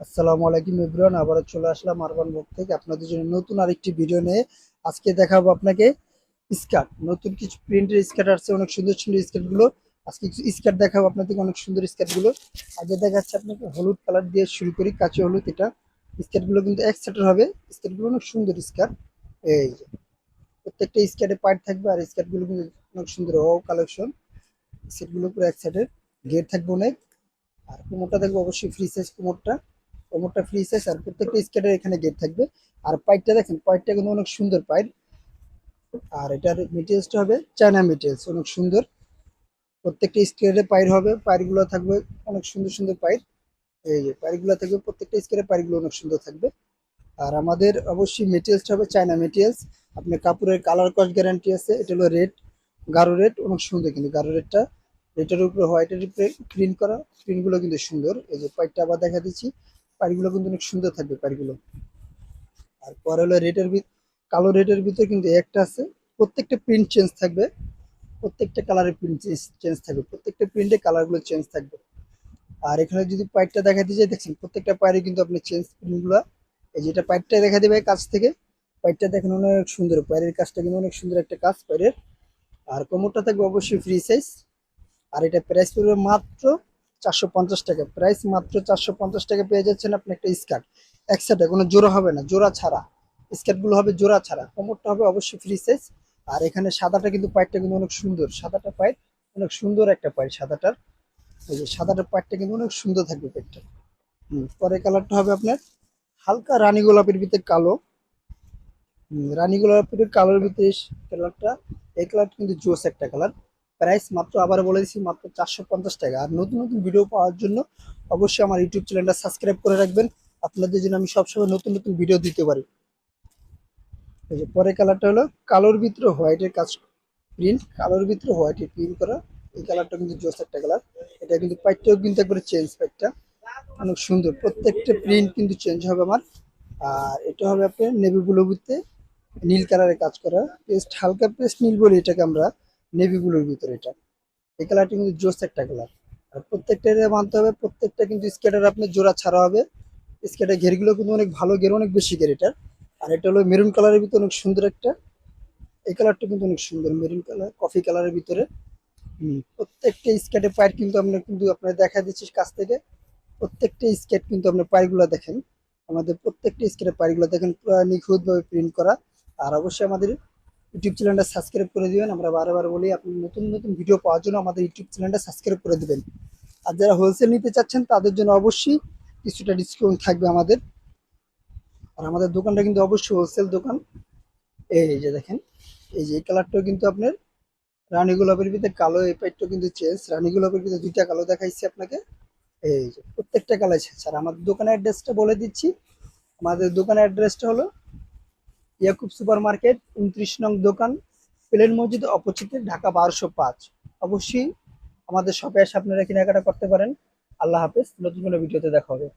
আসসালামু আলাইকুম ইব্রান আবারও চলে আসলাম আরবান বুক থেকে। আপনাদের জন্য নতুন আরেকটি ভিডিও নিয়ে আজকে দেখাবো আপনাকে স্কার্ট। নতুন কিছু প্রিন্টের স্কার্ট আসছে, অনেক সুন্দর সুন্দর স্কার্টগুলো আজকে কিছু স্কার্ট দেখাবো আপনাদেরকে, অনেক সুন্দর স্কার্টগুলো আগে দেখাচ্ছে আপনাকে, হলুদ কালার দিয়ে শুরু করি, কাঁচা হলুদ এটা। স্কার্টগুলো কিন্তু এক সেটের হবে স্কার্টগুলো অনেক সুন্দর স্কার্ট। এই যে, প্রত্যেকটা স্কার্টে পার্ট থাকবে আর স্কার্টগুলো কিন্তু অনেক সুন্দর, ও কালেকশন। স্কার্টগুলো পুরো এক সেটের, গেট থাকবে অনেক। আর কোমরটা থাকবে অবশ্যই ফ্রি সাইজ কোমরটা। কোমরটা ফ্রি সাইজ আর প্রত্যেকটা স্কেটের এখানে গেট থাকবে। আর পাইপটা দেখেন পাইপটা কিন্তু অনেক সুন্দর পাইপ আর এটার মেটেরিয়ালসটা হবে চায়না মেটেরিয়ালস অনেক সুন্দর। প্রত্যেকটা স্কেটের পাইর হবে পাইরগুলো থাকবে অনেক সুন্দর সুন্দর পাইর এই যে পাইরগুলো থাকবে, প্রত্যেকটা স্কেটের পাইরগুলো অনেক সুন্দর থাকবে। আর আমাদের অবশ্যই মেটেরিয়ালসটা হবে চায়না মেটেরিয়ালস আপনার কাপড়ের কালার কস্ট গ্যারান্টি আছে, এটা হলো রেড গাঢ় রেড অনেক সুন্দর কিন্তু গাঢ় রেডটা রেটের উপরে হোয়াইটের উপরে প্রিন্ট করা প্রিন্টগুলো কিন্তু সুন্দর। এই যে পাইপটা আবার দেখা দিচ্ছি। পাড়িগুলো কিন্তু অনেক সুন্দর থাকবে পাড়িগুলো। আর পরে হলো রেটের কালো রেটের ভিতরে কিন্তু একটা আছে, প্রত্যেকটা প্রিন্ট চেঞ্জ থাকবে। প্রত্যেকটা কালারের প্রিন্ট চেঞ্জ থাকবে। প্রত্যেকটা প্রিন্টে কালারগুলো চেঞ্জ থাকবে। আর এখানে যদি পাইপটা দেখা দিয়ে যায় দেখছেন প্রত্যেকটা পাইরে কিন্তু আপনি চেঞ্জ প্রিন্টগুলো এই যেটা পাইপটা দেখা দেবে কাছ থেকে। পাইপটা দেখেন অনেক সুন্দর পায়ের কাজটা কিন্তু অনেক সুন্দর একটা কাজ পায়ের আর কোমরটা থাকবে অবশ্যই ফ্রি সাইজ আর এটা প্রাইস পড়বে মাত্র চারশো পঞ্চাশ টাকা। প্রাইস মাত্র চারশো পঞ্চাশ টাকা পেয়ে যাচ্ছেন আপনি একটা স্কার্ট এক সাইডে কোনো জোড়া হবে না, জোড়া ছাড়া। স্কার্টগুলো হবে জোড়া ছাড়া। কোমরটা হবে অবশ্যই ফ্রি সাইজ আর এখানে সাদাটা কিন্তু পাইপটা কিন্তু অনেক সুন্দর। সাদাটা পাইপ অনেক সুন্দর একটা পাইপ সাদাটার। এই যে সাদাটার পাইপটা কিন্তু অনেক সুন্দর থাকবে হুম পরে কালারটা হবে আপনার হালকা রানী গোলাপের ভিতরে কালো। রানী গোলাপের কালোর ভিতরে কালারটা এই কালারটা কিন্তু জোস একটা কালার প্রাইস মাত্র আবার বলে দিচ্ছি মাত্র চারশো পঞ্চাশ টাকা। আর নতুন নতুন ভিডিও পাওয়ার জন্য অবশ্যই আমার ইউটিউব চ্যানেলটা সাবস্ক্রাইব করে রাখবেন। আপনাদের জন্য আমি সবসময় নতুন নতুন ভিডিও দিতে পারি। এই যে, পরের কালারটা হলো কালোর ভিতরে হোয়াইটের কাজ প্রিন্ট কালোর ভিতরে হোয়াইটের প্রিন্ট করা। এই কালারটা কিন্তু জোস একটা কালার এটা কিন্তু পাইটটাও কিন্তু একবারে চেঞ্জ পাইটটা অনেক সুন্দর। প্রত্যেকটা প্রিন্ট কিন্তু চেঞ্জ হবে আমার। আর এটা হবে আপনার নেভি ব্লুতে নীল কালারের কাজ করা। পেস্ট হালকা পেস্ট নীল বলি এটাকে আমরা নেভি ব্লুর ভিতরে এটা। এই কালারটা কিন্তু জোস একটা কালার আর প্রত্যেকটা মানতে হবে, প্রত্যেকটা কিন্তু স্কেটার আপনার জোড়া ছাড়া হবে। স্কেটার ঘেরগুলো কিন্তু অনেক ভালো ঘের, অনেক বেশি ঘের এটার। আর এটা হলো মেরুন কালারের ভিতরে অনেক সুন্দর একটা। এই কালারটা কিন্তু অনেক সুন্দর মেরুন কালার কফি কালারের ভিতরে। প্রত্যেকটা স্কেটের পায়ের কিন্তু আমরা কিন্তু আপনার দেখা দিচ্ছি কাছ থেকে। প্রত্যেকটা স্কেট কিন্তু আপনার পায়েরগুলো দেখেন। আমাদের প্রত্যেকটা স্কেটের পায়েরগুলো দেখেন পুরো নিখুঁতভাবে প্রিন্ট করা। আর অবশ্যই আমাদের ইউটিউব চ্যানেলটা সাবস্ক্রাইব করে দিবেন। আমরা বারবার বলি, আপনি নতুন নতুন ভিডিও পাওয়ার জন্য আমাদের ইউটিউব চ্যানেলটা সাবস্ক্রাইব করে দিবেন। আর যারা হোলসেল নিতে চাচ্ছেন, তাদের জন্য অবশ্যই কিছুটা ডিসকাউন্ট থাকবে আমাদের। আর আমাদের দোকানটা কিন্তু অবশ্যই হোলসেল দোকান। এই যে দেখেন, এই যে এই কালারটাও কিন্তু আপনার রানী গোলাপের ভিতরে কালো, এই পাইটটাও কিন্তু চেঞ্জ রানী গোলাপের ভিতরে দুইটা কালো দেখাইছি আপনাকে। এই যে প্রত্যেকটা কালার চেঞ্জ আর আমাদের দোকানের অ্যাড্রেসটা বলে দিচ্ছি। আমাদের দোকানের অ্যাড্রেসটা হলো ইয়াকুব সুপার মার্কেট উনত্রিশ নং দোকান, প্লেন মসজিদ অপোজিটে ঢাকা বারোশো পাঁচ। অবশ্যই আমাদের শপে এসে আপনারা কেনাকাটা করতে পারেন। আল্লাহ হাফেজ, নতুন কোনো ভিডিওতে দেখা হবে।